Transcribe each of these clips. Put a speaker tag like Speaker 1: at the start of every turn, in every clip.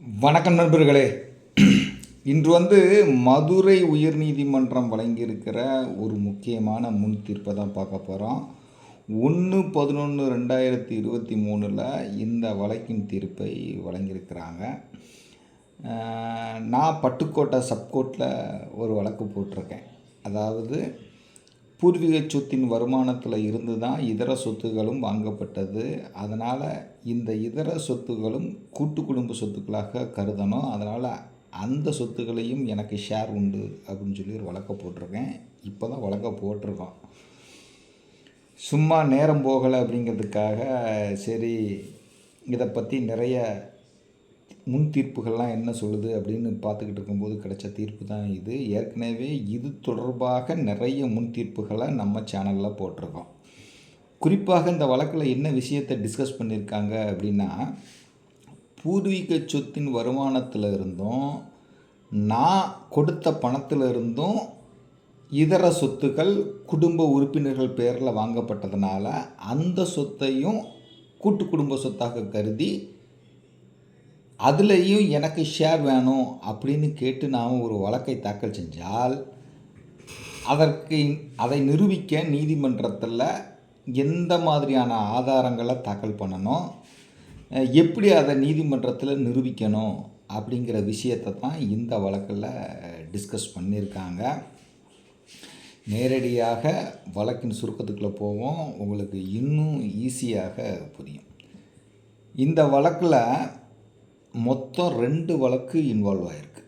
Speaker 1: வணக்கம் நண்பர்களே. இன்று வந்து மதுரை உயர்நீதிமன்றம் வழங்கியிருக்கிற ஒரு முக்கியமான முன் தீர்ப்பை தான் பார்க்க போகிறோம் ஒன்று பதினொன்று ரெண்டாயிரத்தி இருபத்தி மூணில் இந்த வழக்கின் தீர்ப்பை வழங்கியிருக்கிறாங்க. நான் பட்டுக்கோட்டை சப்கோர்ட்டில் ஒரு வழக்கு போட்டிருக்கேன். அதாவது பூர்வீக சொத்தின் வருமானத்தில் இருந்து தான் இதர சொத்துகளும் வாங்கப்பட்டது. அதனால் இந்த இதர சொத்துகளும் கூட்டு குடும்ப சொத்துக்களாக கருதணும். அதனால் அந்த சொத்துக்களையும் எனக்கு ஷேர் உண்டு அப்படின்னு சொல்லி ஒரு வழக்க போட்டிருக்கேன். இப்போ தான் வழக்க போட்டிருக்கோம். சும்மா நேரம் போகலை அப்படிங்கிறதுக்காக சரி இதை பற்றி நிறைய முன் தீர்ப்புகள்லாம் என்ன சொல்லுது அப்படின்னு பார்த்துக்கிட்டு இருக்கும்போது கிடைச்ச தீர்ப்பு தான் இது. ஏற்கனவே இது தொடர்பாக நிறைய முன் தீர்ப்புகளை நம்ம சேனலில் போட்டிருக்கோம். குறிப்பாக இந்த வழக்கில் என்ன விஷயத்தை டிஸ்கஸ் பண்ணியிருக்காங்க அப்படின்னா பூர்வீக சொத்தின் வருமானத்தில் இருந்தும் நான் கொடுத்த பணத்தில் இருந்தும் இதர சொத்துக்கள் குடும்ப உறுப்பினர்கள் பேரில் வாங்கப்பட்டதுனால அந்த சொத்தையும் கூட்டு குடும்ப சொத்தாக கருதி அதுலேயும் எனக்கு ஷேர் வேணும் அப்படின்னு கேட்டு நாம் ஒரு வழக்கை தாக்கல் செஞ்சால் அதற்கு அதை நிரூபிக்க நீதிமன்றத்தில் எந்த மாதிரியான ஆதாரங்களை தாக்கல் பண்ணணும்? எப்படி அதை நீதிமன்றத்தில் நிரூபிக்கணும்? அப்படிங்கிற விஷயத்தை தான் இந்த வழக்கில் டிஸ்கஸ் பண்ணியிருக்காங்க. நேரடியாக வழக்கின் சுருக்கத்துக்குள்ளே போவோம். உங்களுக்கு இன்னும் ஈஸியாக புரியும். இந்த வழக்கில் மொத்தம் ரெண்டு வழக்கு இன்வால்வ் ஆகிருக்கு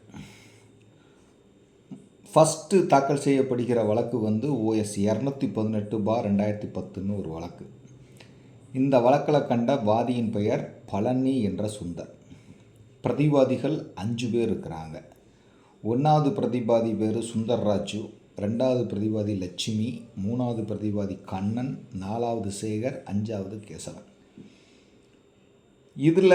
Speaker 1: ஃபஸ்ட்டு தாக்கல் செய்யப்படுகிற வழக்கு வந்து ஓஎஸ் இரநூத்தி பதினெட்டு பார் ரெண்டாயிரத்தி பத்துன்னு ஒரு வழக்கு. இந்த வழக்கில் கண்ட வாதியின் பெயர் பழனி என்ற சுந்தர். பிரதிவாதிகள் அஞ்சு பேர் இருக்கிறாங்க. ஒன்றாவது பிரதிவாதி பேர் சுந்தர்ராஜு ரெண்டாவது பிரதிவாதி லட்சுமி மூணாவது பிரதிவாதி கண்ணன் நாலாவது சேகர் அஞ்சாவது கேசவன். இதில்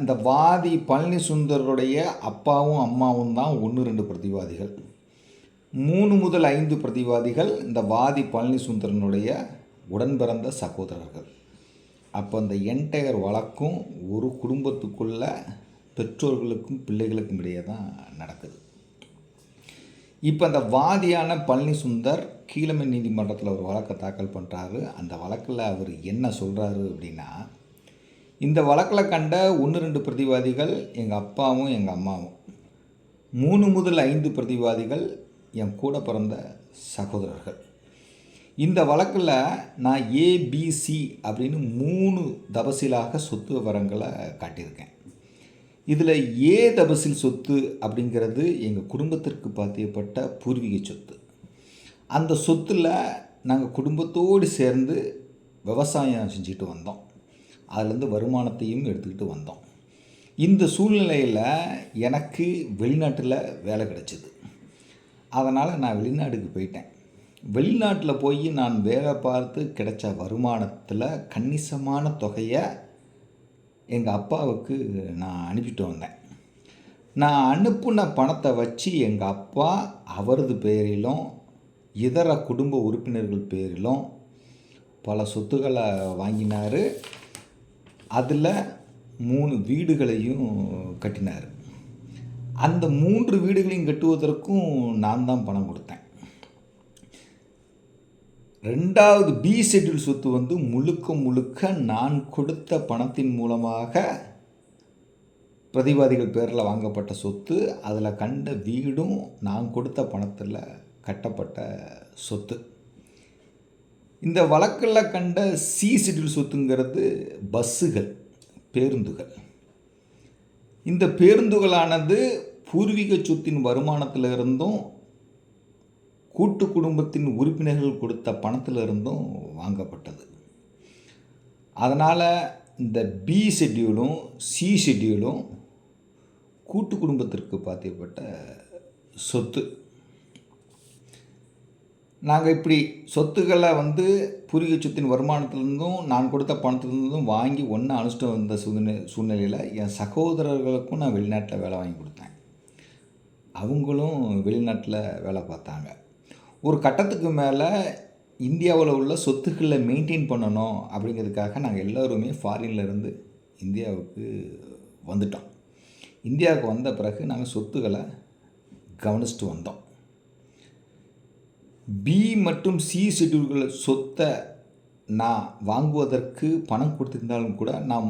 Speaker 1: இந்த வாதி பழனி சுந்தருடைய அப்பாவும் அம்மாவும் தான் ஒன்று ரெண்டு பிரதிவாதிகள். மூணு முதல் ஐந்து பிரதிவாதிகள் இந்த வாதி பழனி சுந்தரனுடைய உடன் பிறந்த சகோதரர்கள். அப்போ இந்த என்டையர் வழக்கும் ஒரு குடும்பத்துக்குள்ள பெற்றோர்களுக்கும் பிள்ளைகளுக்கும் இடையே தான் நடக்குது. இப்போ அந்த வாதியான பழனி சுந்தர் கீழமை நீதிமன்றத்தில் ஒரு வழக்கை தாக்கல் பண்ணுறாரு அந்த வழக்கில் அவர் என்ன சொல்கிறாரு அப்படின்னா இந்த வழக்கில் கண்ட ஒன்று ரெண்டு பிரதிவாதிகள் எங்கள் அப்பாவும் எங்கள் அம்மாவும். மூணு முதல் ஐந்து பிரதிவாதிகள் என் கூட பிறந்த சகோதரர்கள். இந்த வழக்கில் நான் ஏபிசி அப்படின்னு மூணு தபசிலாக சொத்து விவரங்களை காட்டியிருக்கேன். இதில் ஏ தபசில் சொத்து அப்படிங்கிறது எங்கள் குடும்பத்திற்கு பாத்தியப்பட்ட பூர்வீக சொத்து. அந்த சொத்தில் நாங்கள் குடும்பத்தோடு சேர்ந்து விவசாயம் செஞ்சுட்டு வந்தோம். அதுலேருந்து வருமானத்தையும் எடுத்துக்கிட்டு வந்தோம். இந்த சூழ்நிலையில் எனக்கு வெளிநாட்டில் வேலை கிடச்சிது. அதனால் நான் வெளிநாட்டுக்கு போயிட்டேன். வெளிநாட்டில் போய் நான் வேலை பார்த்து கிடைச்ச வருமானத்தில் கணிசமான தொகையை எங்கள் அப்பாவுக்கு நான் அனுப்பிட்டு வந்தேன். நான் அனுப்புன பணத்தை வச்சு எங்கள் அப்பா அவரது பேரிலும் இதர குடும்ப உறுப்பினர்கள் பேரிலும் பல சொத்துக்களை வாங்கினார். அதில் மூணு வீடுகளையும் கட்டினார். அந்த மூன்று வீடுகளையும் கட்டுவதற்கும் நான் தான் பணம் கொடுத்தேன். ரெண்டாவது பி ஷெட்யூல் சொத்து வந்து முழுக்க முழுக்க நான் கொடுத்த பணத்தின் மூலமாக பிரதிவாதிகள் பேரில் வாங்கப்பட்ட சொத்து அதில் கண்ட வீடும் நான் கொடுத்த பணத்தில் கட்டப்பட்ட சொத்து. இந்த வழக்கில் கண்ட சி ஷெட்யூல் சொத்துங்கிறது பஸ்ஸுகள் பேருந்துகள். இந்த பேருந்துகளானது பூர்வீக சொத்தின் வருமானத்தில் இருந்தும் கூட்டு குடும்பத்தின் உறுப்பினர்கள் கொடுத்த பணத்தில் இருந்தும் வாங்கப்பட்டது. அதனால் இந்த பி ஷெட்யூலும் சி ஷெட்யூலும் கூட்டு குடும்பத்திற்கு பாத்தியப்பட்ட சொத்து. நாங்கள் இப்படி சொத்துக்களை வந்து பூர்வீக சொத்தின் வருமானத்திலிருந்தும் நான் கொடுத்த பணத்திலிருந்தும் வாங்கி ஒன்றா அனுஷ்டிட்டு வந்த சூழ்நிலை சூழ்நிலையில் என் சகோதரர்களுக்கும் நான் வெளிநாட்டில் வேலை வாங்கி கொடுத்தேன். அவங்களும் வெளிநாட்டில் வேலை பார்த்தாங்க. ஒரு கட்டத்துக்கு மேலே இந்தியாவில் உள்ள சொத்துக்களை மெயின்டைன் பண்ணணும் அப்படிங்கிறதுக்காக நாங்கள் எல்லோருமே ஃபாரின்லேருந்து இந்தியாவுக்கு வந்துட்டோம். இந்தியாவுக்கு வந்த பிறகு நாங்கள் சொத்துக்களை கவனிச்சுட்டு வந்தோம். பி மற்றும் சி ஷெட்யூல்கள் சொத்தை நான் வாங்குவதற்கு பணம் கொடுத்திருந்தாலும் கூட நாம்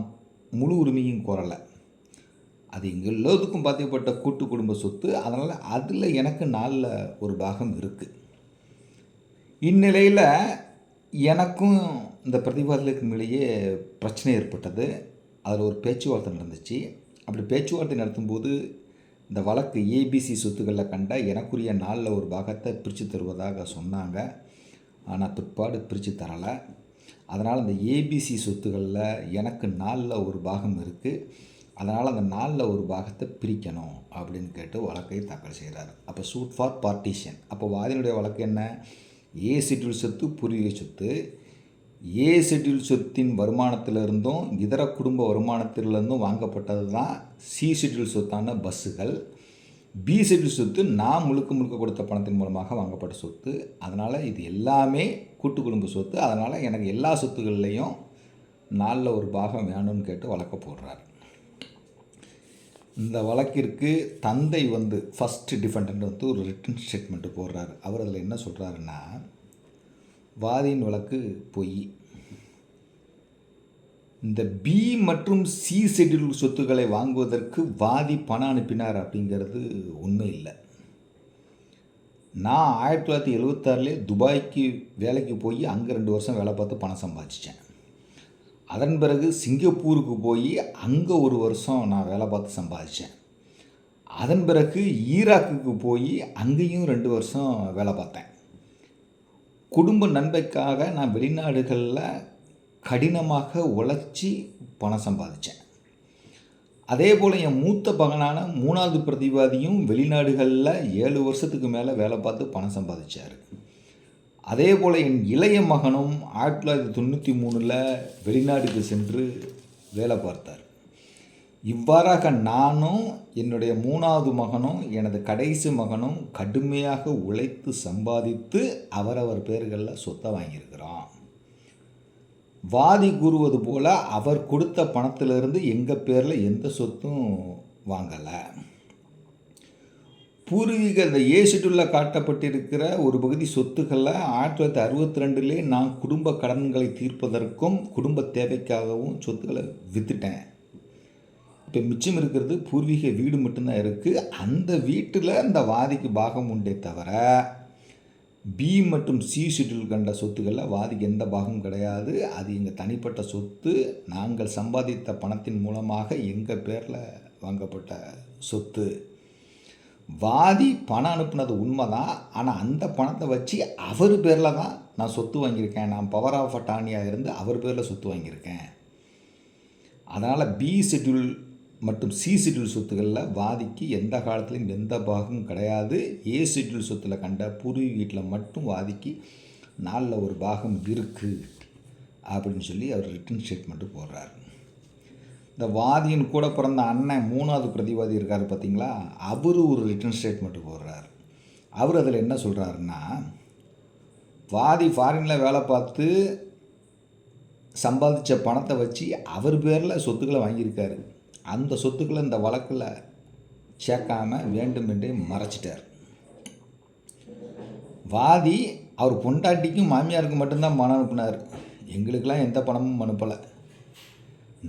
Speaker 1: முழு உரிமையும் கோரலை. அது எங்கள் எல்லோருக்கும் பாதிக்கப்பட்ட கூட்டு குடும்ப சொத்து. அதனால் அதில் எனக்கு நாளில் ஒரு பாகம் இருக்குது இந்நிலையில் எனக்கும் இந்த பிரதிவாதிகளுக்கும் இடையே பிரச்சனை ஏற்பட்டது. அதில் ஒரு பேச்சுவார்த்தை நடந்துச்சு. அப்படி பேச்சுவார்த்தை நடத்தும்போது இந்த வழக்கு ஏபிசி சொத்துக்களில் கண்ட எனக்குரிய நாளில் ஒரு பாகத்தை பிரித்து தருவதாக சொன்னாங்க. ஆனால் பிற்பாடு பிரித்து தரலை. அதனால் அந்த ஏபிசி சொத்துக்களில் எனக்கு நாளில் ஒரு பாகம் இருக்குது அதனால் அந்த நாளில் ஒரு பாகத்தை பிரிக்கணும் அப்படின்னு கேட்டு வழக்கை தாக்கல் செய்கிறார் அப்போ சூட் ஃபார் பார்ட்டிஷன் அப்போ வாதினுடைய வழக்கு என்ன? ஏ ஷெட்யூல் சொத்து புரிய சொத்து. ஏ ஷெட்யூல் சொத்தின் வருமானத்திலிருந்தும் இதர குடும்ப வருமானத்திலிருந்தும் வாங்கப்பட்டது தான் சி ஷெட்யூல் சொத்தான பஸ்ஸுகள். பி ஷெட்யூல் சொத்து நான் முழுக்க முழுக்க கொடுத்த பணத்தின் மூலமாக வாங்கப்பட்ட சொத்து. அதனால் இது எல்லாமே கூட்டு குடும்ப சொத்து. அதனால் எனக்கு எல்லா சொத்துக்கள்லேயும் நாளில் ஒரு பாகம் வேணும்னு கேட்டு வழக்க போடுறார். இந்த வழக்கிற்கு தந்தை வந்து ஃபஸ்ட்டு டிஃபெண்ட் வந்து ஒரு ரிட்டன் ஸ்டேட்மெண்ட்டு போடுறாரு. அவர் அதில் என்ன சொல்கிறாருன்னா வாதியின் வழக்கு பொய். இந்த பி மற்றும் சி ஷெட்யூல் சொத்துக்களை வாங்குவதற்கு வாதி பணம் அனுப்பினார் அப்படிங்கிறது உண்மை இல்லை. நான் ஆயிரத்தி தொள்ளாயிரத்தி எழுபத்தாறுலேயே துபாய்க்கு வேலைக்கு போய் அங்கே ரெண்டு வருஷம் வேலை பார்த்து பணம் சம்பாதிச்சேன் அதன் பிறகு சிங்கப்பூருக்கு போய் அங்கே ஒரு வருஷம் நான் வேலை பார்த்து சம்பாதிச்சேன். அதன் பிறகு ஈராக்குக்கு போய் அங்கேயும் ரெண்டு வருஷம் வேலை பார்த்தேன். குடும்ப நன்மைக்காக நான் வெளிநாடுகளில் கடினமாக உழைச்சி பணம் சம்பாதிச்சேன். அதே போல் என் மூத்த மகனான மூணாவது பிரதிவாதியும் வெளிநாடுகளில் ஏழு வருஷத்துக்கு மேலே வேலை பார்த்து பணம் சம்பாதிச்சார். அதே போல் என் இளைய மகனும் ஆயிரத்தி தொள்ளாயிரத்தி தொண்ணூற்றி மூணில் வெளிநாடுக்கு சென்று வேலை பார்த்தார். இவ்வாறாக நானும் என்னுடைய மூணாவது மகனும் எனது கடைசி மகனும் கடுமையாக உழைத்து சம்பாதித்து அவரவர் பேர்களில் சொத்தை வாங்கியிருக்கிறோம். வாதி கூறுவது போல் அவர் கொடுத்த பணத்திலிருந்து எங்கள் பேரில் எந்த சொத்தும் வாங்கலை. பூர்வீக இந்த ஏசிட்டுள்ள காட்டப்பட்டிருக்கிற ஒரு பகுதி சொத்துக்களை ஆயிரத்தி தொள்ளாயிரத்தி அறுபத்தி ரெண்டுலேயே நான் குடும்ப கடன்களை தீர்ப்பதற்கும் குடும்ப தேவைக்காகவும் சொத்துக்களை விற்றுட்டேன் இப்போ மிச்சம் இருக்கிறது பூர்வீக வீடு மட்டும்தான் இருக்குது அந்த வீட்டில் இந்த வாதிக்கு பாகம் உண்டே தவிர பி மற்றும் சி ஷெட்யூல் கண்ட சொத்துக்களில் வாதிக்கு எந்த பாகமும் கிடையாது. அது எங்கள் தனிப்பட்ட சொத்து. நாங்கள் சம்பாதித்த பணத்தின் மூலமாக எங்கள் பேரில் வாங்கப்பட்ட சொத்து. வாதி பணம் அனுப்புனது உண்மை தான் ஆனால் அந்த பணத்தை வச்சு அவர் பேரில் தான் நான் சொத்து வாங்கியிருக்கேன். நான் பவர் ஆஃப் அட்டானியாக இருந்து அவர் பேரில் சொத்து வாங்கியிருக்கேன். அதனால் பி ஷெட்யூல் மற்றும் சி ஷெட்யூல் சொத்துக்களில் வாதிக்கு எந்த காலத்துலையும் எந்த பாகமும் கிடையாது. ஏ ஷெட்யூல் சொத்தில் கண்ட பூர்வீக வீட்டில் மட்டும் வாதிக்கு நாளில் ஒரு பாகம் இருக்குது அப்படின்னு சொல்லி அவர் ரிட்டன் ஸ்டேட்மெண்ட்டு போடுறாரு. இந்த வாதியின் கூட பிறந்த அண்ணன் மூணாவது பிரதிவாதி இருக்கார் பார்த்தீங்களா? அவர் ஒரு ரிட்டன் ஸ்டேட்மெண்ட்டு போடுறார். அவர் அதில் என்ன சொல்கிறாருன்னா வாதி ஃபாரினில் வேலை பார்த்து சம்பாதிச்ச பணத்தை வச்சு அவர் பேரில் சொத்துக்களை வாங்கியிருக்காரு. அந்த சொத்துக்களை இந்த வழக்கில் சேர்க்காமல் வேண்டுமென்றே மறைச்சிட்டார். வாதி அவர் பொண்டாட்டிக்கும் மாமியாருக்கும் மட்டும்தான் பணம் அனுப்புனார். எங்களுக்கெல்லாம் எந்த பணமும் அனுப்பலை.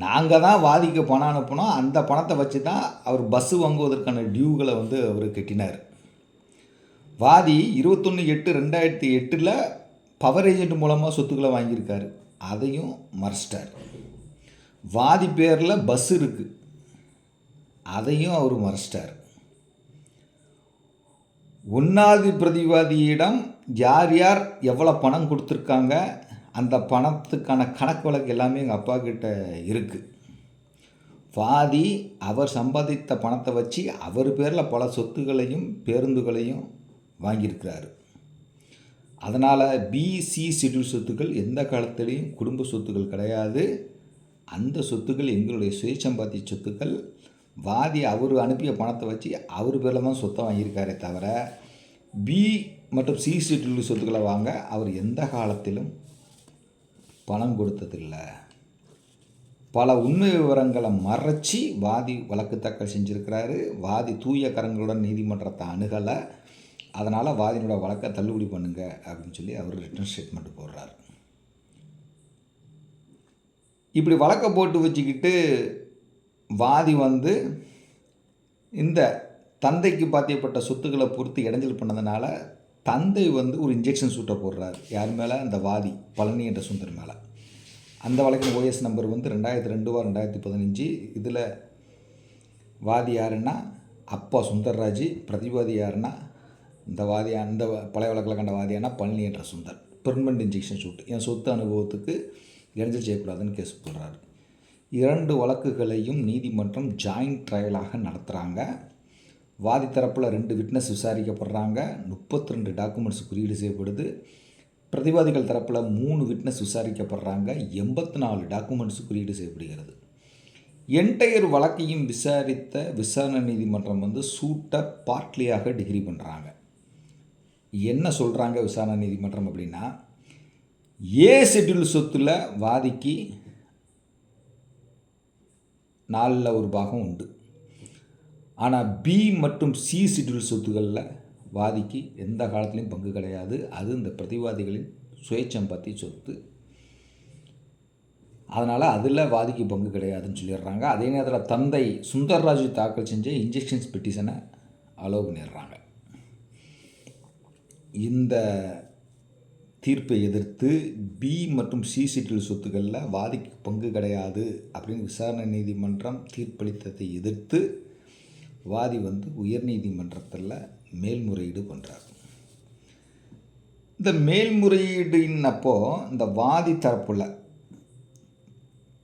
Speaker 1: நாங்கள் தான் வாதிக்கு பணம் அனுப்பினோம். அந்த பணத்தை வச்சு தான் அவர் பஸ்ஸு வாங்குவதற்கான டியூகளை வந்து அவர் கட்டினார். வாதி இருபத்தொன்று எட்டு ரெண்டாயிரத்தி எட்டில் பவர் ஏஜென்ட் மூலமாக சொத்துக்களை வாங்கியிருக்காரு. அதையும் மறைச்சிட்டார். வாதி பேரில் பஸ் இருக்குது அதையும் அவர் மறைச்சிட்டார். உன்னாதி பிரதிவாதியிடம் யார் யார் எவ்வளோ பணம் கொடுத்துருக்காங்க அந்த பணத்துக்கான கணக்கு வழக்கு எல்லாமே எங்கள் அப்பா கிட்ட இருக்குது பாதி அவர் சம்பாதித்த பணத்தை வச்சு அவர் பேரில் பல சொத்துகளையும் பேருந்துகளையும் வாங்கியிருக்கிறாரு. அதனால் பிசி ஷெட்யூல் சொத்துக்கள் எந்த காலத்திலையும் குடும்ப சொத்துக்கள் கிடையாது. அந்த சொத்துக்கள் எங்களுடைய சுயசம்பாத்திய சொத்துக்கள். வாதி அவர் அனுப்பிய பணத்தை வச்சு அவர் பேரில் தான் சொத்தை வாங்கியிருக்காரே தவிர பி மற்றும் சி ஷெட்யூல் சொத்துக்களை வாங்க அவர் எந்த காலத்திலும் பணம் கொடுத்ததில்லை. பல உண்மை விவரங்களை மறைச்சி வாதி வழக்கு தாக்கல் செஞ்சுருக்கிறாரு. வாதி தூய கரங்களுடன் நீதிமன்றத்தை அணுகலை. அதனால் வாதினோட வழக்கை தள்ளுபடி பண்ணுங்க அப்படின்னு சொல்லி அவர் ரிட்டன் ஸ்டேட்மெண்ட் போடுறார். இப்படி வழக்கை போட்டு வச்சுக்கிட்டு வாதி வந்து இந்த தந்தைக்கு பாத்தியப்பட்ட சொத்துக்களை பொறுத்து இடைஞ்சல் பண்ணதுனால தந்தை வந்து ஒரு இன்ஜெக்ஷன் சூட்டை போடுறாரு. யார் மேலே? அந்த வாதி பழனி என்ற சுந்தர் மேலே. அந்த வழக்கின் ஓஎஸ் நம்பர் வந்து ரெண்டாயிரத்தி ரெண்டு ரெண்டாயிரத்தி பதினஞ்சு. இதில் வாதி யாருன்னா? அப்பா சுந்தர்ராஜ் பிரதிவாதி யாருன்னா? இந்த வாதி அந்த பழைய வழக்கில் கண்ட வாதியானா பழனி என்ற சுந்தர். பெர்மனண்ட் இன்ஜெக்ஷன் சூட்டு என் சொத்து அனுபவத்துக்கு இடைஞ்சல் செய்யக்கூடாதுன்னு கேஸ் போடுறாரு. இரண்டு வழக்குகளையும் நீதிமன்றம் ஜாயிண்ட் ட்ரையலாக நடத்துகிறாங்க வாதி தரப்பில் ரெண்டு விட்னஸ் விசாரிக்கப்படுறாங்க. முப்பத்தி ரெண்டு டாக்குமெண்ட்ஸ் குறியீடு செய்யப்படுது. பிரதிவாதிகள் தரப்பில் மூணு விட்னஸ் விசாரிக்கப்படுறாங்க. எண்பத்தி நாலு டாக்குமெண்ட்ஸ் குறியீடு செய்யப்படுகிறது. என்டையர் வழக்கையும் விசாரித்த விசாரணை நீதிமன்றம் வந்து சூட்டை பார்ட்லியாக டிகிரி பண்ணுறாங்க என்ன சொல்கிறாங்க விசாரணை நீதிமன்றம் அப்படின்னா ஏ ஷெட்யூல் சொத்தில் வாதிக்கு நாலில் ஒரு பாகம் உண்டு. ஆனால் பி மற்றும் சி ஷெட்யூல் சொத்துக்களில் வாதிக்கு எந்த காலத்துலேயும் பங்கு கிடையாது. அது இந்த பிரதிவாதிகளின் சுயச்சம்பத்தி சொத்து. அதனால் அதில் வாதிக்கு பங்கு கிடையாதுன்னு சொல்லிடுறாங்க. அதே நேரத்தில் தந்தை சுந்தர்ராஜ் தாக்கல் செஞ்ச இன்ஜெக்ஷன்ஸ் பெட்டிஷனை அலோவ் பண்ணிடுறாங்க. இந்த தீர்ப்பை எதிர்த்து பி மற்றும் சி ஷெட்யூல் சொத்துக்களில் வாதிக்கு பங்கு கிடையாது அப்படின்னு விசாரணை நீதிமன்றம் தீர்ப்பளித்ததை எதிர்த்து வாதி வந்து உயர்நீதிமன்றத்தில் மேல்முறையீடு பண்ணுறார் இந்த மேல்முறையீடுன்னு அப்போது இந்த வாதி தரப்பில்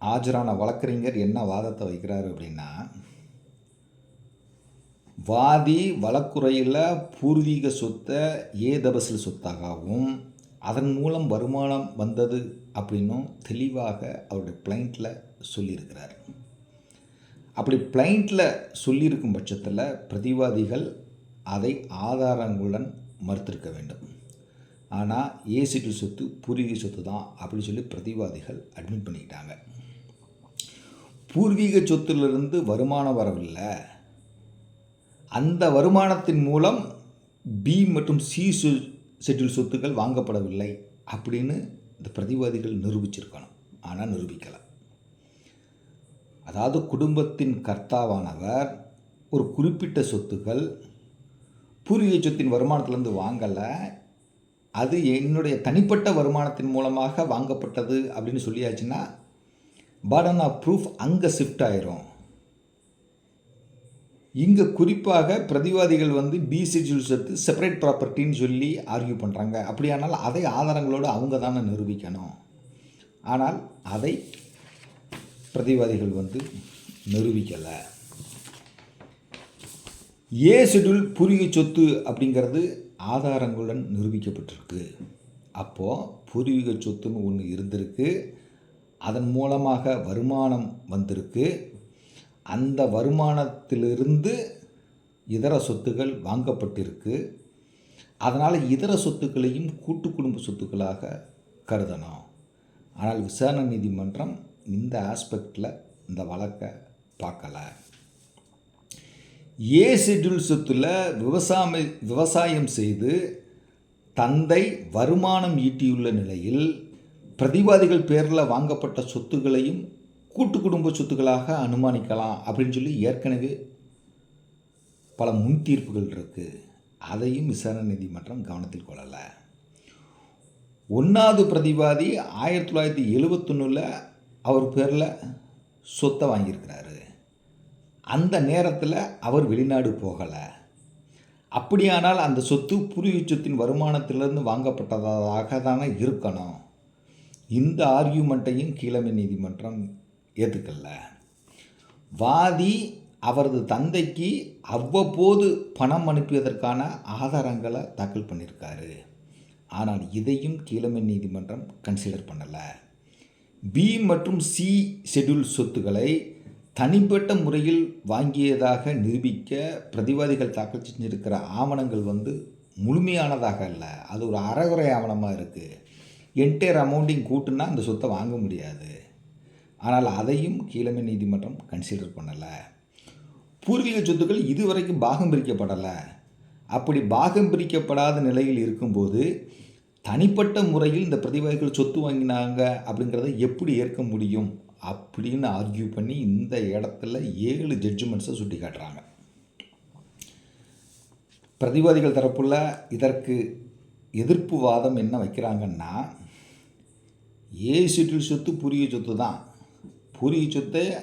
Speaker 1: ஆஜரான வழக்கறிஞர் என்ன வாதத்தை வைக்கிறார் அப்படின்னா வாதி வழக்குறையில் பூர்வீக சொத்தை ஏதபசில் சொத்தாகவும் அதன் மூலம் வருமானம் வந்தது அப்படின்னும் தெளிவாக அவருடைய பிளைண்ட்டில் சொல்லியிருக்கிறார். அப்படி பிளைண்ட்டில் சொல்லியிருக்கும் பட்சத்தில் பிரதிவாதிகள் அதை ஆதாரங்களுடன் மறுத்திருக்க வேண்டும். ஆனால் ஏசிடி சொத்து பூர்வீக சொத்து தான் அப்படின்னு சொல்லி பிரதிவாதிகள் அட்மிட் பண்ணிக்கிட்டாங்க. பூர்வீக சொத்திலிருந்து வருமானம் வரவில்லை. அந்த வருமானத்தின் மூலம் பி மற்றும் சி செட்டில் சொத்துக்கள் வாங்கப்படவில்லை அப்படின்னு இந்த பிரதிவாதிகள் நிரூபிச்சிருக்கணும். ஆனால் நிரூபிக்கலாம் அதாவது குடும்பத்தின் கர்த்தாவானவர் ஒரு குறிப்பிட்ட சொத்துக்கள் பூர்வீக சொத்தின் வருமானத்திலேருந்து வாங்கலை அது என்னுடைய தனிப்பட்ட வருமானத்தின் மூலமாக வாங்கப்பட்டது அப்படின்னு சொல்லியாச்சுன்னா பட் ஆஃப் ப்ரூஃப் அங்கே ஷிஃப்ட் ஆயிரும். இங்கே குறிப்பாக பிரதிவாதிகள் வந்து பி ஷெட்யூல் சொத்து செப்பரேட் ப்ராப்பர்ட்டின்னு சொல்லி ஆர்கியூ பண்ணுறாங்க அப்படியானால் அதை ஆதாரங்களோடு அவங்க தானே நிரூபிக்கணும். ஆனால் அதை பிரதிவாதிகள் வந்து நிரூபிக்கலை. ஏ ஷெட்யூல் பூர்வீக சொத்து அப்படிங்கிறது ஆதாரங்களுடன் நிரூபிக்கப்பட்டிருக்கு. அப்போது பூர்வீக சொத்துன்னு ஒன்று இருந்திருக்கு. அதன் மூலமாக வருமானம் வந்திருக்கு. அந்த வருமானத்திலிருந்து இதர சொத்துக்கள் வாங்கப்பட்டிருக்கு. அதனால் இதர சொத்துக்களையும் கூட்டு குடும்ப சொத்துக்களாக கருதணும் ஆனால் விசாரணை நீதிமன்றம் இந்த ஆஸ்பெக்டில் இந்த வழக்கை பார்க்கலை. ஏ ஷெட்யூல் சொத்தில் விவசாய விவசாயம் செய்து தந்தை வருமானம் ஈட்டியுள்ள நிலையில் பிரதிவாதிகள் பேரில் வாங்கப்பட்ட சொத்துக்களையும் கூட்டு குடும்ப சொத்துக்களாக அனுமானிக்கலாம் அப்படின்னு சொல்லி ஏற்கனவே பல முன் தீர்ப்புகள் இருக்குது அதையும் விசாரணை நீதிமன்றம் கவனத்தில் கொள்ளலை. ஒன்றாவது பிரதிவாதி ஆயிரத்தி தொள்ளாயிரத்தி எழுபத்தொன்னில் அவர் பேரில் சொத்தை வாங்கியிருக்கிறாரு. அந்த நேரத்தில் அவர் வெளிநாடு போகலை. அப்படியானால் அந்த சொத்து பூர்வீக சொத்தின் வருமானத்திலிருந்து வாங்கப்பட்டதாக தானே இருக்கணும். இந்த ஆர்கியூமெண்ட்டையும் கீழமை நீதிமன்றம் ஏற்றுக்கல வாதி அவரது தந்தைக்கு அவ்வப்போது பணம் அனுப்பியதற்கான ஆதாரங்களை தாக்கல் பண்ணியிருக்காரு. ஆனால் இதையும் கீழமை நீதிமன்றம் கன்சிடர் பண்ணலை. பி மற்றும் சி ஷெட்யூல் சொத்துக்களை தனிப்பட்ட முறையில் வாங்கியதாக நிரூபிக்க பிரதிவாதிகள் தாக்கல் செஞ்சிருக்கிற ஆவணங்கள் வந்து முழுமையானதாக இல்லை அது ஒரு அறகுறை ஆவணமாக இருக்குது என்டையர் அமௌண்ட்டையும் கூட்டுனா அந்த சொத்தை வாங்க முடியாது. ஆனால் அதையும் கீழமை நீதிமன்றம் கன்சிடர் பண்ணலை. பூர்வீக சொத்துக்கள் இதுவரைக்கும் பாகம் பிரிக்கப்படலை. அப்படி பாகம் பிரிக்கப்படாத நிலையில் இருக்கும்போது தனிப்பட்ட முறையில் இந்த பிரதிவாதிகள் சொத்து வாங்கினாங்க அப்படிங்கிறத எப்படி ஏற்க முடியும் அப்படின்னு ஆர்கியூ பண்ணி இந்த இடத்துல ஏழு ஜட்ஜ்மெண்ட்ஸை சுட்டி காட்டுறாங்க பிரதிவாதிகள் தரப்புள்ள இதற்கு எதிர்ப்பு வாதம் என்ன வைக்கிறாங்கன்னா ஏ சிட்டில் சொத்து புரிய சொத்து தான் பூர்வீக சொத்தை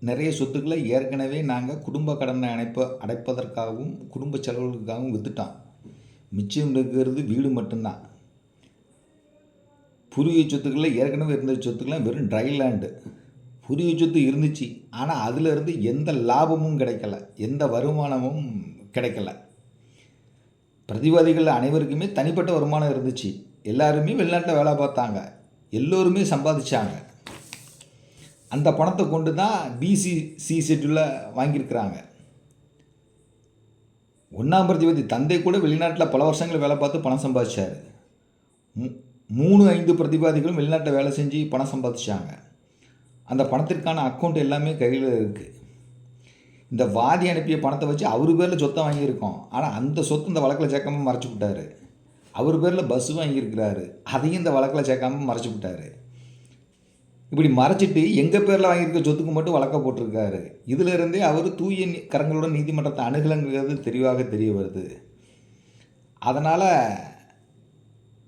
Speaker 1: நிறைய சொத்துக்களை ஏற்கனவே நாங்கள் குடும்ப கடனை அடைப்ப அடைப்பதற்காகவும் குடும்ப செலவுகளுக்காகவும் விற்றுட்டோம் மிச்சம் இருக்கிறது வீடு மட்டும்தான். பூர்வீக சொத்துக்களில் ஏற்கனவே இருந்த சொத்துக்கெல்லாம் வெறும் ட்ரை லேண்டு பூர்வீக சொத்து இருந்துச்சு. ஆனால் அதிலிருந்து எந்த லாபமும் கிடைக்கல. எந்த வருமானமும் கிடைக்கல. பிரதிவாதிகள் அனைவருக்குமே தனிப்பட்ட வருமானம் இருந்துச்சு. எல்லாருமே வெளிநாட்டில் வேலை பார்த்தாங்க. எல்லோருமே சம்பாதிச்சாங்க. அந்த பணத்தை கொண்டு தான் பிசி சி ஷெட்யூலில் வாங்கியிருக்கிறாங்க. ஒன்றாம் பிரதிபதி தந்தை கூட வெளிநாட்டில் பல வருஷங்கள் வேலை பார்த்து பணம் சம்பாதிச்சார். மூ- மூணு ஐந்து பிரதிபாதிகளும் வெளிநாட்டில் வேலை செஞ்சு பணம் சம்பாதிச்சாங்க. அந்த பணத்திற்கான அக்கௌண்ட் எல்லாமே கையில் இருக்குது இந்த வாதி அனுப்பிய பணத்தை வச்சு அவர் பேரில் சொத்தை வாங்கியிருக்கோம். ஆனால் அந்த சொத்து இந்த வழக்கில் சேர்க்காம மறைச்சு விட்டார். அவர் பேரில் பஸ் வாங்கியிருக்கிறாரு. அதையும் இந்த வழக்கில் சேர்க்காம மறைச்சு விட்டாரு. இப்படி மறைச்சிட்டு எங்கள் பேரில் வாங்கியிருக்க சொத்துக்கு மட்டும் வழக்க போட்டிருக்காரு. இதிலிருந்தே அவர் தூய கரங்களுடன் கரங்களோட நீதிமன்றத்தை அணுகலங்கிறது தெளிவாக தெரிய வருது. அதனால்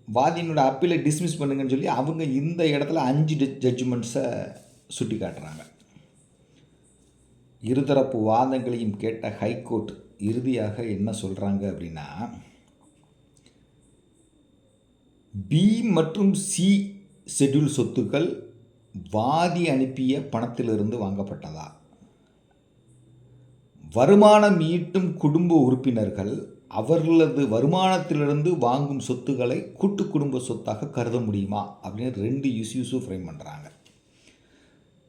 Speaker 1: வாதியினோட அப்பீலை டிஸ்மிஸ் பண்ணுங்கன்னு சொல்லி அவங்க இந்த இடத்துல அஞ்சு ஜட்ஜ்மெண்ட்ஸை சுட்டி காட்டுறாங்க இருதரப்பு வாதங்களையும் கேட்ட ஹைகோர்ட் இறுதியாக என்ன சொல்கிறாங்க அப்படின்னா பி மற்றும் சி ஷெட்யூல் சொத்துக்கள் வாதி அனுப்பிய பணத்திலிருந்து வாங்கப்பட்டதா? வருமானம் ஈட்டும் குடும்ப உறுப்பினர்கள் அவர்களது வருமானத்திலிருந்து வாங்கும் சொத்துக்களை கூட்டு குடும்ப சொத்தாக கருத முடியுமா? அப்படின்னு ரெண்டு இஷ்யூஸும் ஃப்ரேம் பண்ணுறாங்க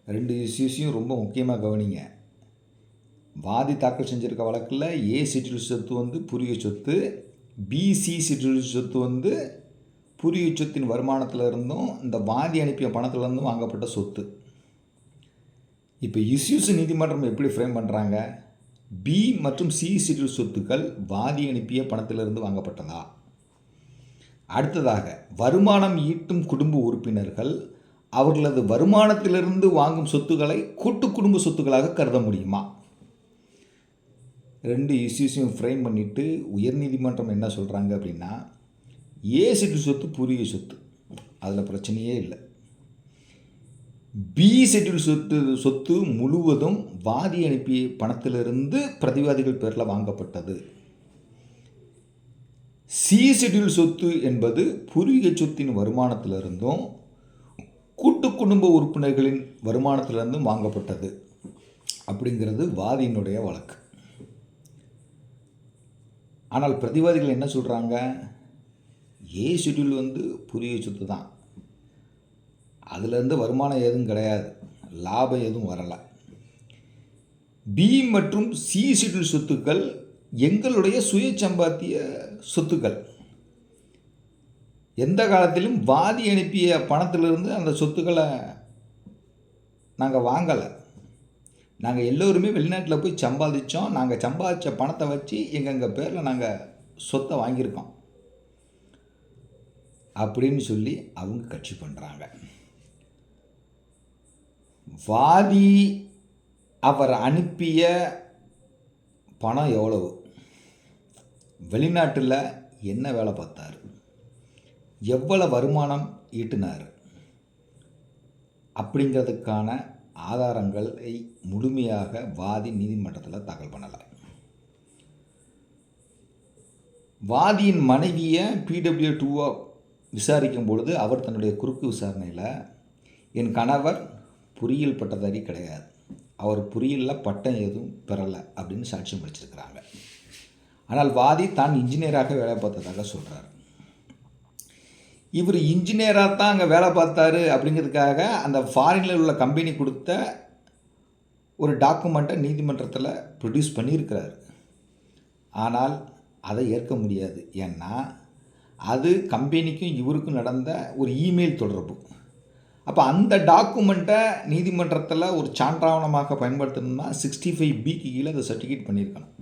Speaker 1: ரெண்டு இஷ்யூஸையும் ரொம்ப முக்கியமாக கவனிங்க. வாதி தாக்கல் செஞ்சுருக்க வழக்கில் ஏ ஷெட்யூல் சொத்து வந்து புரிய சொத்து பிசி ஷெட்யூல் சொத்து வந்து புரி யுச்சத்தின் வருமானத்தில் இருந்தும் இந்த வாதி அனுப்பிய பணத்திலிருந்தும் வாங்கப்பட்ட சொத்து. இப்போ இஸ்யூஸ் நீதிமன்றம் எப்படி ஃப்ரேம் பண்ணுறாங்க பி மற்றும் சி ஷெட்யூல் சொத்துக்கள் வாதி அனுப்பிய பணத்திலிருந்து வாங்கப்பட்டதா? அடுத்ததாக வருமானம் ஈட்டும் குடும்ப உறுப்பினர்கள் அவர்களது வருமானத்திலிருந்து வாங்கும் சொத்துக்களை கூட்டு குடும்ப சொத்துக்களாக கருத முடியுமா? ரெண்டு இஷ்யூஸையும் ஃப்ரேம் பண்ணிவிட்டு உயர்நீதிமன்றம் என்ன சொல்கிறாங்க அப்படின்னா ஏ சொத்து பூர்வீக சொத்து. அதில் பிரச்சனையே இல்லை. பி செட்டில் சொத்து சொத்து முழுவதும் வாதி அனுப்பிய பணத்திலிருந்து பிரதிவாதிகள் பேரில் வாங்கப்பட்டது. சி செட்டில் சொத்து என்பது பூர்வீக சொத்தின் வருமானத்திலிருந்தும் கூட்டு குடும்ப உறுப்பினர்களின் வருமானத்திலிருந்தும் வாங்கப்பட்டது. அப்படிங்கிறது வாதியினுடைய வழக்கு. ஆனால் பிரதிவாதிகள் என்ன சொல்கிறாங்க ஏ ஷெட்யூல் வந்து புரிய சொத்து தான். அதுலேருந்து வருமானம் எதுவும் கிடையாது. லாபம் எதுவும் வரலை. பி மற்றும் சி ஷெட்யூல் சொத்துக்கள் எங்களுடைய சுய சம்பாத்திய சொத்துக்கள். எந்த காலத்திலும் வாதி அனுப்பிய பணத்திலிருந்து அந்த சொத்துக்களை நாங்கள் வாங்கலை. நாங்கள் எல்லோருமே வெளிநாட்டில் போய் சம்பாதிச்சோம். நாங்கள் சம்பாதிச்ச பணத்தை வச்சு எங்கெங்கள் பேரில் நாங்கள் சொத்தை வாங்கியிருக்கோம். அப்படின்னு சொல்லி அவங்க கட்சி பண்ணுறாங்க வாதி அவர் அனுப்பிய பணம் எவ்வளவு? வெளிநாட்டில் என்ன வேலை பார்த்தார்? எவ்வளவு வருமானம் ஈட்டினார்? அப்படிங்கிறதுக்கான ஆதாரங்களை முழுமையாக வாதி நீதிமன்றத்தில் தாக்கல் பண்ணலை. வாதியின் மனைவியை பிடபிள்யூ டூவாக விசாரிக்கும் பொழுது அவர் தன்னுடைய குறுக்கு விசாரணையில் என் கணவர் பொறியியல் பட்டதாரி கிடையாது. அவர் பொறியியலில் பட்டம் எதுவும் பெறலை அப்படின்னு சாட்சியம் படிச்சிருக்கிறாங்க. ஆனால் வாதி தான் இன்ஜினியராக வேலை பார்த்ததாக சொல்கிறார் இவர் இன்ஜினியராக தான் அங்கே வேலை பார்த்தாரு அப்படிங்கிறதுக்காக அந்த ஃபாரினில் உள்ள கம்பெனி கொடுத்த ஒரு டாக்குமெண்ட்டை நீதிமன்றத்தில் ப்ரொடியூஸ் பண்ணியிருக்கிறார். ஆனால் அதை ஏற்க முடியாது. ஏன்னா அது கம்பெனிக்கும் இவருக்கும் நடந்த ஒரு இமெயில் தொடர்பு. அப்போ அந்த டாக்குமெண்ட்டை நீதிமன்றத்தில் ஒரு சான்றாவணமாக பயன்படுத்தணும்னா சிக்ஸ்டி ஃபைவ் பிக்கு கீழே அதை சர்டிஃபிகேட் பண்ணியிருக்கணும்.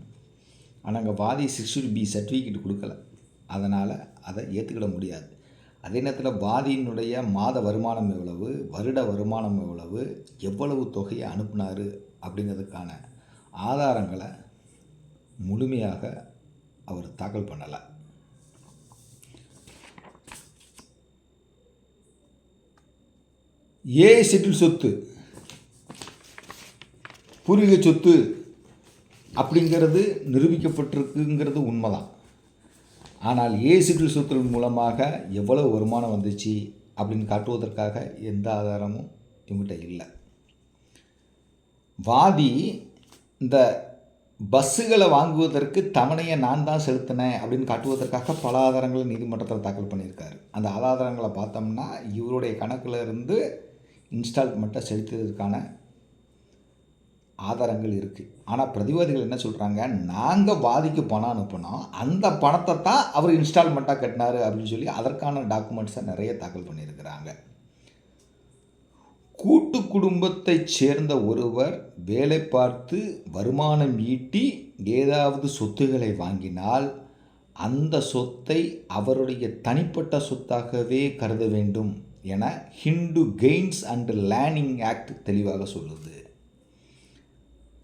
Speaker 1: ஆனால் அங்கே வாதி சிக்ஸ்டி பி சர்டிஃபிகேட் கொடுக்கல. அதனால் அதை ஏற்றுக்கிட முடியாது. அதே நேரத்தில் வாதியினுடைய மாத வருமானம் எவ்வளவு வருட வருமானம் எவ்வளவு எவ்வளவு தொகையை அனுப்புனார் அப்படிங்கிறதுக்கான ஆதாரங்களை முழுமையாக அவர் தாக்கல் பண்ணலை. ஏ செட்டில் சொத்து. பூர்வீக சொத்து அப்படிங்கிறது நிரூபிக்கப்பட்டிருக்குங்கிறது உண்மைதான். ஆனால் ஏ செட்டில் சொத்துகள் மூலமாக எவ்வளவு வருமானம் வந்துச்சு அப்படின்னு காட்டுவதற்காக எந்த ஆதாரமும் இவங்ககிட்ட இல்லை. வாதி இந்த பஸ்ஸுகளை வாங்குவதற்கு தவணையை நான் தான் செலுத்தினேன் அப்படின்னு காட்டுவதற்காக பல ஆதாரங்களை நீதிமன்றத்தில் தாக்கல் பண்ணியிருக்காரு. அந்த ஆதாரங்களை பார்த்தோம்னா இவருடைய கணக்கில் இருந்து இன்ஸ்டால்மெண்ட்டை செலுத்தியதற்கான ஆதாரங்கள் இருக்குது ஆனால் பிரதிவாதிகள் என்ன சொல்கிறாங்க நாங்கள் வாதிக்கு பணம் அனுப்பினோம் அந்த பணத்தை தான் அவர் இன்ஸ்டால்மெண்ட்டாக கட்டினார் அப்படின்னு சொல்லி அதற்கான டாக்குமெண்ட்ஸை நிறைய தாக்கல் பண்ணியிருக்கிறாங்க. கூட்டு குடும்பத்தைச் சேர்ந்த ஒருவர் வேலை பார்த்து வருமானம் ஈட்டி ஏதாவது சொத்துக்களை வாங்கினால் அந்த சொத்தை அவருடைய தனிப்பட்ட சொத்தாகவே கருத வேண்டும். என Hindu gains and learning act தெளிவாக சொல்லுது.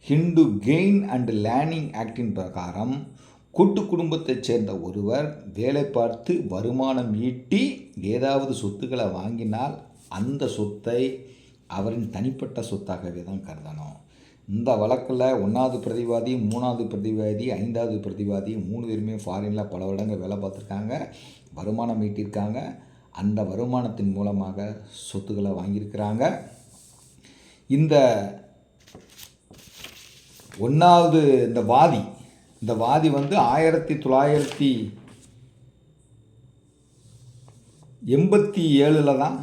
Speaker 1: ஹிண்டு கெயின் அண்ட் லேர்னிங் ஆக்டின் பிரகாரம் கூட்டு குடும்பத்தைச் சேர்ந்த ஒருவர் வேலை பார்த்து வருமானம் ஈட்டி ஏதாவது சொத்துக்களை வாங்கினால் அந்த சொத்தை அவரின் தனிப்பட்ட சொத்தாகவே தான் கருதணும். இந்த வழக்கில் ஒன்றாவது பிரதிவாதி மூணாவது பிரதிவாதி ஐந்தாவது பிரதிவாதி மூணு பேருமே ஃபாரினில் பல வருடங்கள் வேலை பார்த்துருக்காங்க வருமானம் ஈட்டியிருக்காங்க. அந்த வருமானத்தின் மூலமாக சொத்துக்களை வாங்கியிருக்கிறாங்க. இந்த ஒன்றாவது இந்த வாதி இந்த வாதி வந்து ஆயிரத்தி தொள்ளாயிரத்தி எண்பத்தி ஏழில் தான்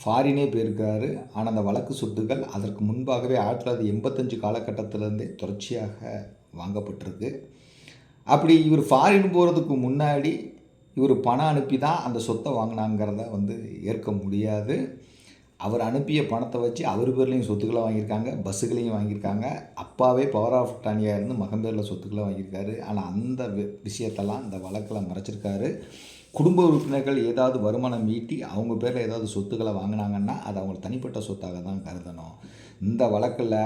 Speaker 1: ஃபாரினே போயிருக்காரு ஆனால் அந்த வழக்கு சொத்துக்கள் அதற்கு முன்பாகவே ஆயிரத்தி தொள்ளாயிரத்தி எண்பத்தஞ்சு காலகட்டத்திலேருந்தே தொடர்ச்சியாக வாங்கப்பட்டிருக்கு. அப்படி இவர் ஃபாரின் போகிறதுக்கு முன்னாடி இவர் பணம் அனுப்பி தான் அந்த சொத்தை வாங்கினாங்கிறத வந்து ஏற்க முடியாது. அவர் அனுப்பிய பணத்தை வச்சு அவர் பேர்லேயும் சொத்துக்களை வாங்கியிருக்காங்க பஸ்ஸுகளையும் வாங்கியிருக்காங்க. அப்பாவே பவர் ஆஃப் டானியாக இருந்து மகன் பேரில் சொத்துக்களை வாங்கியிருக்காரு. ஆனால் அந்த விஷயத்தெல்லாம் இந்த வழக்கில் மறைச்சிருக்காரு. குடும்ப உறுப்பினர்கள் ஏதாவது வருமானம் ஈட்டி அவங்க பேரில் ஏதாவது சொத்துக்களை வாங்கினாங்கன்னா அது அவங்க தனிப்பட்ட சொத்தாக தான் கருதணும். இந்த வழக்கில்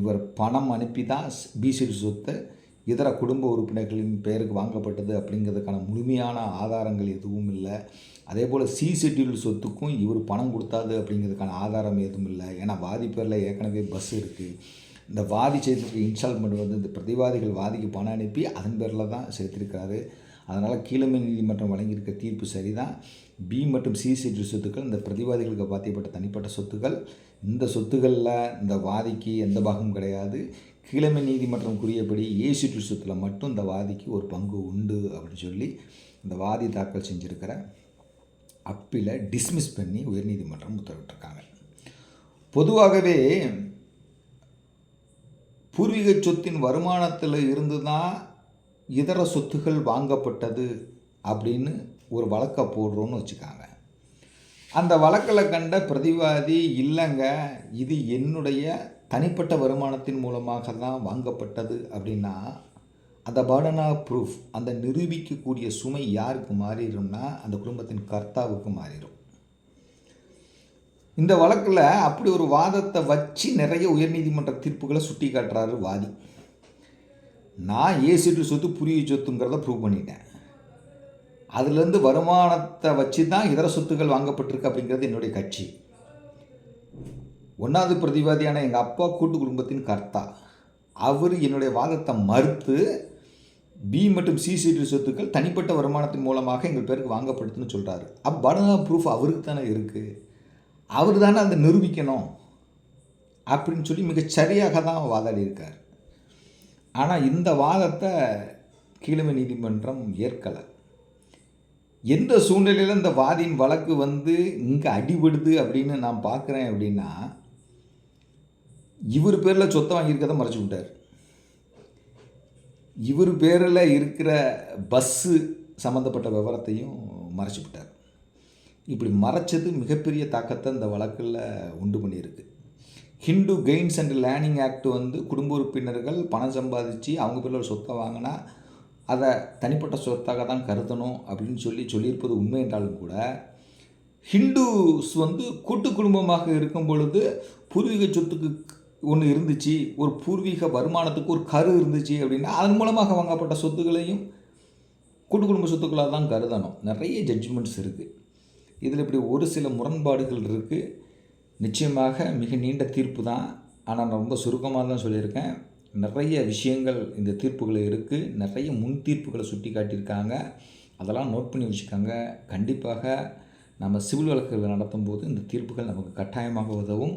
Speaker 1: இவர் பணம் அனுப்பி தான் பிசிடி சொத்து இதர குடும்ப உறுப்பினர்களின் பெயருக்கு வாங்கப்பட்டது அப்படிங்கிறதுக்கான முழுமையான ஆதாரங்கள் எதுவும் இல்லை. அதே போல் சி ஷெட்யூல் சொத்துக்கும் இவர் பணம் கொடுத்தாது அப்படிங்கிறதுக்கான ஆதாரம் எதுவும் இல்லை. ஏன்னா வாதி பேரில் ஏற்கனவே பஸ் இருக்குது இந்த வாதி செய்திருக்க இன்ஸ்டால்மெண்ட் வந்து இந்த பிரதிவாதிகள் வாதிக்கு பணம் அனுப்பி அதன் பேரில் தான் சேர்த்திருக்காரு அதனால் கீழமை நீதிமன்றம் வழங்கியிருக்க தீர்ப்பு சரிதான். பி மற்றும் சி ஷெட்யூல் சொத்துக்கள் இந்த பிரதிவாதிகளுக்கு பாத்தியப்பட்ட தனிப்பட்ட சொத்துக்கள். இந்த சொத்துக்களில் இந்த வாதிக்கு எந்த பாகமும் கிடையாது. கிழமை நீதிமன்றம் கூறியபடி ஏசு ஷெட்யூல் மட்டும் இந்த வாதிக்கு ஒரு பங்கு உண்டு அப்படின்னு சொல்லி இந்த வாதி தாக்கல் செஞ்சுருக்கிற அப்பீலை டிஸ்மிஸ் பண்ணி உயர்நீதிமன்றம் உத்தரவிட்டிருக்காங்க. பொதுவாகவே பூர்வீக சொத்தின் வருமானத்தில் இருந்து தான் இதர சொத்துகள் வாங்கப்பட்டது அப்படின்னு ஒரு வழக்கை போடுறோன்னு வச்சுக்காங்க. அந்த வழக்கில் கண்ட பிரதிவாதி இல்லைங்க இது என்னுடைய தனிப்பட்ட வருமானத்தின் மூலமாக தான் வாங்கப்பட்டது அப்படின்னா அந்த பர்டன் ஆஃப் ப்ரூஃப் அந்த நிரூபிக்கக்கூடிய சுமை யாருக்கு மாறிடும்னா அந்த குடும்பத்தின் கர்த்தாவுக்கு மாறிடும். இந்த வழக்கில் அப்படி ஒரு வாதத்தை வச்சு நிறைய உயர்நீதிமன்ற தீர்ப்புகளை சுட்டி காட்டுறாரு வாதி. நான் ஏசிட்டு சொத்து புரிய சொத்துங்கிறத ப்ரூவ் பண்ணிட்டேன். அதுலேருந்து வருமானத்தை வச்சு தான் இதர சொத்துக்கள் வாங்கப்பட்டிருக்கு அப்படிங்கிறது என்னுடைய கட்சி. ஒன்றாவது பிரதிவாதியான எங்கள் அப்பா கூட்டு குடும்பத்தின் கர்த்தா. அவர் என்னுடைய வாதத்தை மறுத்து பி மற்றும் சி சீட்டு சொத்துக்கள் தனிப்பட்ட வருமானத்தின் மூலமாக எங்கள் பேருக்கு வாங்கப்படுதுன்னு சொல்கிறாரு அப்போ படனா ப்ரூஃப் அவருக்கு தானே இருக்குது அவர் தானே அதை நிரூபிக்கணும் அப்படின்னு சொல்லி மிகச் சரியாக தான் வாதாடி இருக்கார். ஆனால் இந்த வாதத்தை கீழமை நீதிமன்றம் ஏற்கலை. எந்த சூழ்நிலையில் இந்த வாதியின் வழக்கு வந்து இங்கே அடிபடுது அப்படின்னு நான் பார்க்குறேன் அப்படின்னா இவர் பேரில் சொத்தை வாங்கியிருக்கதை மறைச்சு விட்டார். இவர் பேரில் இருக்கிற பஸ்ஸு சம்மந்தப்பட்ட விவரத்தையும் மறைச்சு விட்டார். இப்படி மறைச்சது மிகப்பெரிய தாக்கத்தை இந்த வழக்கில் உண்டு பண்ணியிருக்கு. Hindu gains and learning act வந்து குடும்ப உறுப்பினர்கள் பணம் சம்பாதிச்சு அவங்க பேரில் ஒரு சொத்தை வாங்கினா அதை தனிப்பட்ட சொத்தாக தான் கருதணும் அப்படின்னு சொல்லி சொல்லியிருப்பது உண்மை என்றாலும் கூட ஹிந்துஸ் வந்து கூட்டு குடும்பமாக இருக்கும் பொழுது பூர்வீக சொத்துக்கு ஒன்று இருந்துச்சு ஒரு பூர்வீக வருமானத்துக்கு ஒரு கரு இருந்துச்சு அப்படின்னா அதன் மூலமாக வாங்கப்பட்ட சொத்துக்களையும் கூட்டு குடும்ப சொத்துக்களாக தான் கருதணும். நிறைய ஜட்ஜ்மெண்ட்ஸ் இருக்குது இதில் இப்படி ஒரு சில முரண்பாடுகள் இருக்குது நிச்சயமாக மிக நீண்ட தீர்ப்பு தான் ஆனால் நான் ரொம்ப சுருக்கமாக தான் சொல்லியிருக்கேன். நிறைய விஷயங்கள் இந்த தீர்ப்புகளில் இருக்குது நிறைய முன் தீர்ப்புகளை சுட்டி காட்டியிருக்காங்க அதெல்லாம் நோட் பண்ணி வச்சுக்கோங்க. கண்டிப்பாக நம்ம சிவில் வழக்குகளை நடத்தும் போது இந்த தீர்ப்புகள் நமக்கு கட்டாயமாக உதவும்.